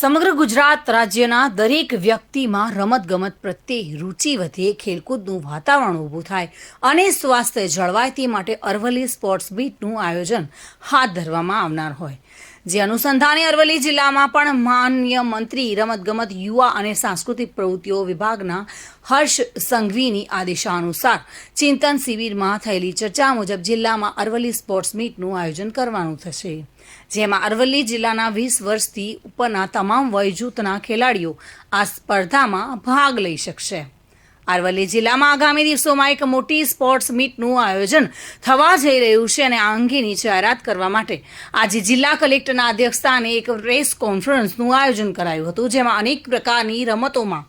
સમગ્ર ગુજરાત રાજ્યના દરેક વ્યક્તિમાં રમતગમત પ્રત્યે રુચિ વધે, ખેલકૂદનું વાતાવરણ ઊભું થાય અને સ્વાસ્થ્ય જળવાય તે માટે અરવલ્લી સ્પોર્ટ્સ બીટનું આયોજન હાથ ધરવામાં આવનાર હોય. જે અનુસંધાને અરવલ્લી જિલ્લામાં પણ માન્ય મંત્રી, રમતગમત, યુવા અને સાંસ્કૃતિક પ્રવૃત્તિઓ વિભાગના હર્ષ સંઘવીની આદેશાનુસાર ચિંતન શિબિરમાં થયેલી ચર્ચા મુજબ જિલ્લામાં અરવલ્લી સ્પોર્ટ્સ મીટનું આયોજન કરવાનું થશે. જેમાં અરવલ્લી જિલ્લાના વીસ વર્ષથી ઉપરના તમામ વય જૂથના ખેલાડીઓ આ સ્પર્ધામાં ભાગ લઈ શકશે. અરવલ્લી જિલ્લામાં આગામી દિવસોમાં એક મોટી સ્પોર્ટ્સ મીટનું આયોજન થવા જઈ રહ્યું છે અને આ અંગેની જાહેરાત કરવા માટે આજે જિલ્લા કલેક્ટરના અધ્યક્ષસ્થાને એક પ્રેસ કોન્ફરન્સનું આયોજન કરાયું હતું, જેમાં અનેક પ્રકારની રમતોમાં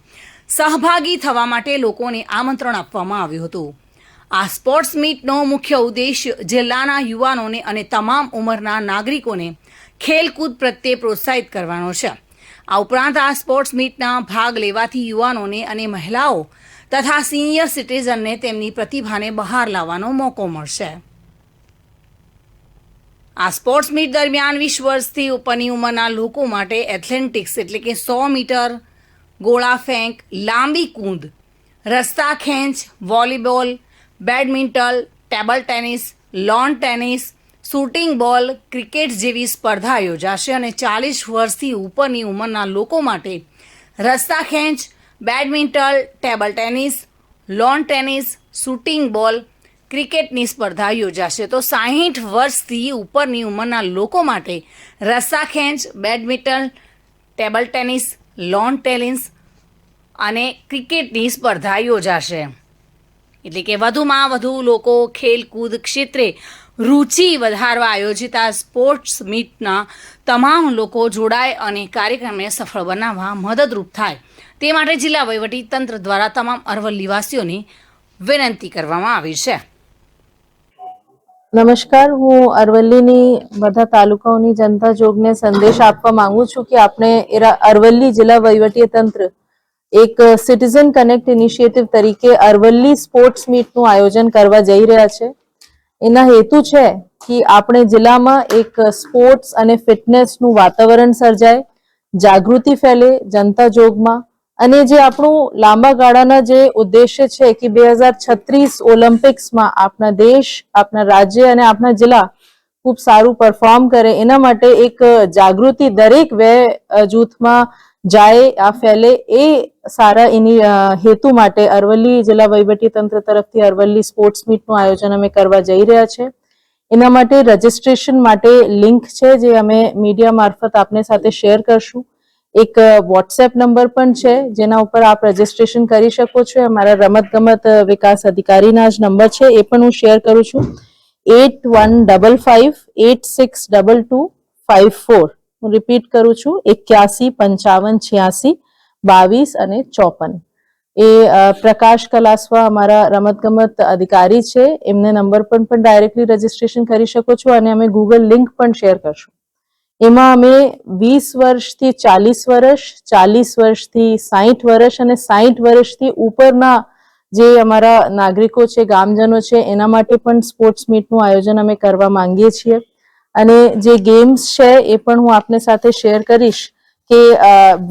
સહભાગી થવા માટે લોકોને આમંત્રણ આપવામાં આવ્યું હતું. આ સ્પોર્ટ્સ મીટનો મુખ્ય ઉદ્દેશ જિલ્લાના યુવાનોને અને તમામ ઉંમરના નાગરિકોને ખેલકૂદ પ્રત્યે પ્રોત્સાહિત કરવાનો છે. આ ઉપરાંત આ સ્પોર્ટ્સ મીટના ભાગ લેવાથી યુવાનોને અને મહિલાઓ તથા સિનિયર સિટીઝનને તેમની પ્રતિભાને બહાર લાવવાનો મોકો મળશે. આ સ્પોર્ટ્સ મીટ દરમિયાન વીસ વર્ષથી ઉપરની ઉંમરના લોકો માટે એથ્લેટિક્સ એટલે કે સો મીટર, ગોળા ફેંક, લાંબી કૂદ, રસ્તા ખેંચ, volleyball, badminton, table tennis lawn tennis shooting ball cricket જેવી સ્પર્ધા યોજાશે અને ચાલીસ વર્ષથી ઉપરની ઉંમરના લોકો માટે રસ્તા ખેંચ badminton, table tennis lawn tennis shooting ball ક્રિકેટની સ્પર્ધા યોજાશે. તો સાહીઠ વર્ષથી ઉપરની ઉંમરના લોકો માટે રસ્સાખેંચ badminton, table tennis lawn tennis અને ક્રિકેટની સ્પર્ધા યોજાશે. એટલે કે વધુમાં વધુ લોકો ખેલકૂદ ક્ષેત્રે રુચિ વધારવા આયોજિત આ સ્પોર્ટ્સ મીટના તમામ લોકો જોડાય અને કાર્યક્રમને સફળ બનાવવા મદદરૂપ થાય. તે માટે જિલ્લા તંત્ર દ્વારા તમામ અરવલ્લીવાસીઓને વિનંતી કરવામાં આવી છે. નમસ્કાર, હું અરવલ્લીની બધા તાલુકાઓની જનતા જોગને સંદેશ આપવા માંગુ છું કે આપણે અરવલ્લી જિલ્લા વહીવટી તંત્ર એક સિટીઝન કનેક્ટ ઇનિશિયેટિવ તરીકે અરવલ્લી સ્પોર્ટ્સ મીટનું આયોજન કરવા જઈ રહ્યા છે. એના હેતુ છે કે આપણે જિલ્લામાં એક સ્પોર્ટ્સ અને ફિટનેસનું વાતાવરણ સર્જાય, જાગૃતિ ફેલે જનતા જોગમાં અને જે આપણું લાંબા ગાળાના જે ઉદ્દેશ્ય છે કે બે હજાર છત્રીસ ઓલિમ્પિક્સમાં આપણા દેશ આપણા રાજ્ય અને આપણા જિલ્લા ખૂબ સારું પરફોર્મ કરે, એના માટે એક જાગૃતિ દરેક વે જૂથમાં જાય, આ ફેલે એ સારા એની હેતુ માટે અરવલ્લી જિલ્લા વહીવટી તંત્ર તરફથી અરવલ્લી સ્પોર્ટ્સ મીટનું આયોજન અમે કરવા જઈ રહ્યા છે. એના માટે રજીસ્ટ્રેશન માટે લિંક છે જે અમે મીડિયા મારફત આપને સાથે શેર કરશું. એક વોટ્સએપ નંબર પણ છે, જેના ઉપર આપ રજીસ્ટ્રેશન કરી શકો છો. અમારા રમતગમત વિકાસ અધિકારીના જ નંબર છે, એ પણ હું શેર કરું છું. Eight one double five eight six double two five four. હું રિપીટ કરું છું, એક્યાસી પંચાવન છ્યાસી. બાવીસ અને ચોપન. એ પ્રકાશ કલાસવા અમારા રમતગમત અધિકારી છે. એમને નંબર પર પણ ડાયરેક્ટલી રજીસ્ટ્રેશન કરી શકો છો અને અમે ગૂગલ લિંક પણ શેર કરશું. એમાં અમે વીસ વર્ષથી ચાલીસ વર્ષ, ચાલીસ વર્ષથી સાહીઠ વર્ષ અને સાહીઠ વર્ષથી ઉપરના જે અમારા નાગરિકો છે, ગામજનો છે, એના માટે પણ સ્પોર્ટ્સ મીટનું આયોજન અમે કરવા માંગીએ છીએ. અને જે ગેમ્સ છે, એ પણ હું આપને સાથે શેર કરીશ. કે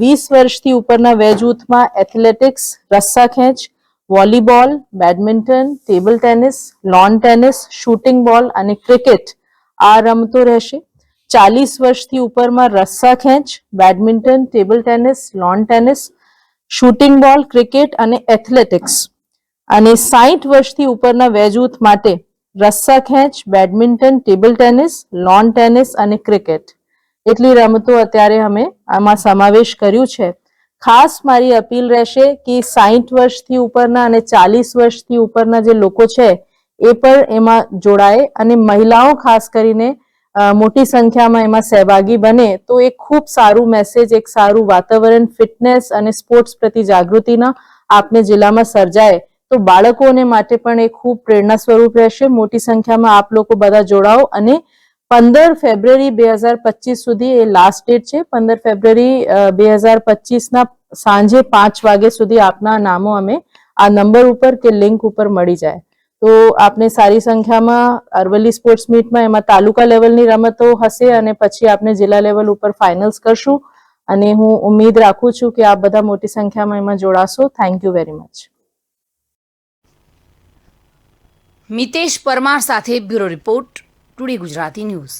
વીસ વર્ષથી ઉપરના વે જૂથમાં એથ્લેટિક્સ રસ્સા ખેંચ volleyball, badminton, table tennis lawn tennis shooting ball અને ક્રિકેટ આ રમતો રહેશે. ચાલીસ વર્ષથી ઉપરમાં રસ્સા ખેંચ badminton, table tennis lawn tennis shooting ball cricket અને એથ્લેટિક્સ. અને સાહીઠ વર્ષથી ઉપરના વે જૂથ માટે રસ્સા ખેંચ badminton, table tennis lawn tennis અને ક્રિકેટ. એટલી રમતો અત્યારે અમે આમાં સમાવેશ કર્યું છે. ખાસ મારી અપીલ રહેશે કે સાહીઠ વર્ષથી ઉપરના અને ચાલીસ વર્ષથી ઉપરના જે લોકો છે, એ પણ એમાં જોડાય અને મહિલાઓ ખાસ કરીને મોટી સંખ્યામાં એમાં સહભાગી બને તો એ ખૂબ સારું મેસેજ એક સારું વાતાવરણ ફિટનેસ અને સ્પોર્ટ્સ પ્રતિ જાગૃતિના આપને જિલ્લામાં સર્જાય. તો બાળકોને માટે પણ એ ખૂબ પ્રેરણા સ્વરૂપ રહેશે. મોટી સંખ્યામાં આપ લોકો બધા જોડાઓ અને પંદર ફેબ્રુઆરી બે હજાર પચીસ સુધી એ લાસ્ટ ડેટ છે. પંદર ફેબ્રુઆરી બે હજાર પચીસના સાંજે પાંચ વાગે સુધી આપના નામો અમે આ નંબર ઉપર કે લિંક ઉપર મળી જાય. તો આપને સારી સંખ્યામાં અરવલ્લી સ્પોર્ટ્સ મીટમાં એમાં તાલુકા લેવલની રમતો હશે અને પછી આપણે જિલ્લા લેવલ ઉપર ફાઇનલ્સ કરશું. અને હું ઉમેદ રાખું છું કે આપ બધા મોટી સંખ્યામાં એમાં જોડાશો. Thank you very much Mitesh Parmar સાથે bureau report. Today Gujarati news